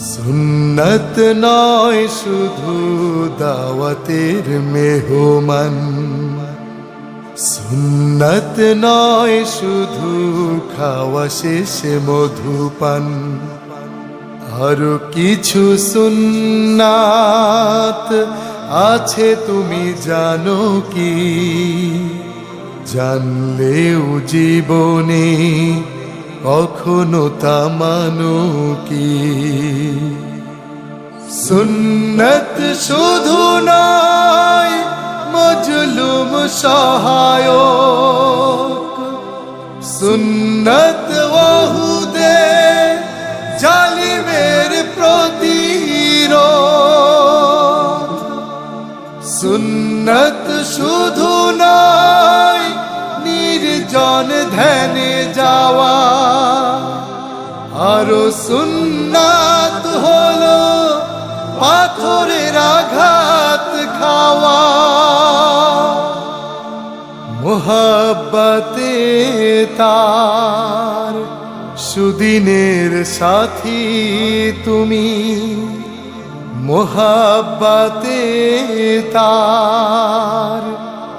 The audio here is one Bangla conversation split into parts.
সুন্নত নয়, শুধু দাওয়াতের মেহমান। সুন্নত নয়, শুধু খাওয়া শেষে মধুপান। আরও কিছু সুন্নাত আছে, তুমি জানো কি? জানলেও জীবনে কখনো তা মানো কি? সুন্নত শুধু নয় মজলুম সহায়ক। সুন্নত নির্জন ধ্যানে যাওয়া। আরও সুন্নাত হলো পাথরের আঘাত খাওয়া। মোহাব্বতে তার সুদিনের সাথী তুমি। মোহাব্বতে তার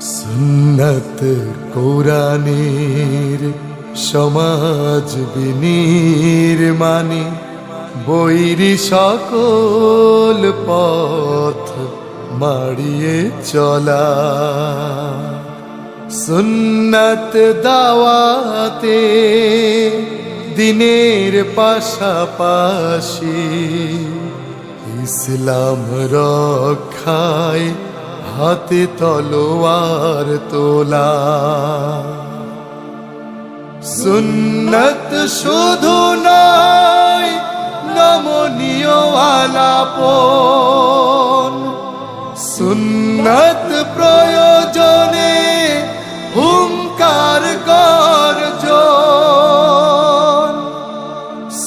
সুন্নত কোরআনের সমাজ বিনির্মাণে বৈরি সকল পথ মাড়িয়ে চলা। সুন্নত দাওয়াতে দিনের পাশাপাশি ইসলাম রক্ষায় হাতে তলোয়ার তোলা। সুন্নত শুধু নয়, নমনীয় আলাপন। সুন্নত প্রয়োজনে হুঙ্কার গর্জন।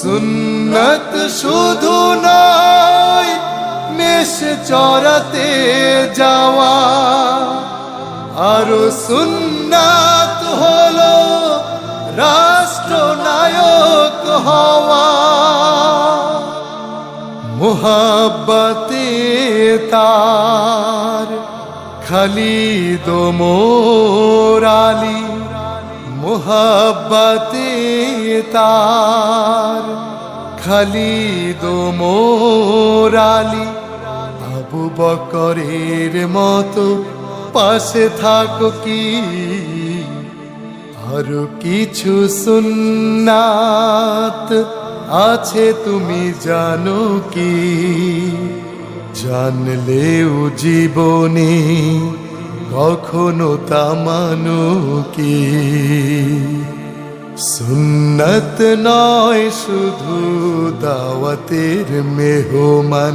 সুন্নত শুধু নয় মেষ চড়াতে যাওয়া। আরও সুন্নাত হলো রাষ্ট্রনায়ক হওয়া। মোহাব্বতে তার খালিদ মোরালি মোহাব্বতে তার খালিদ মোরালি আবু বকরের মতো পাশে থাকো কি? আরও কিছু সুন্নাত আছে তুমি জানো কি? জানলেও জীবনে কখনো তা মানো কি? সুন্নত নয়, শুধু দাওয়াতের মেহমান।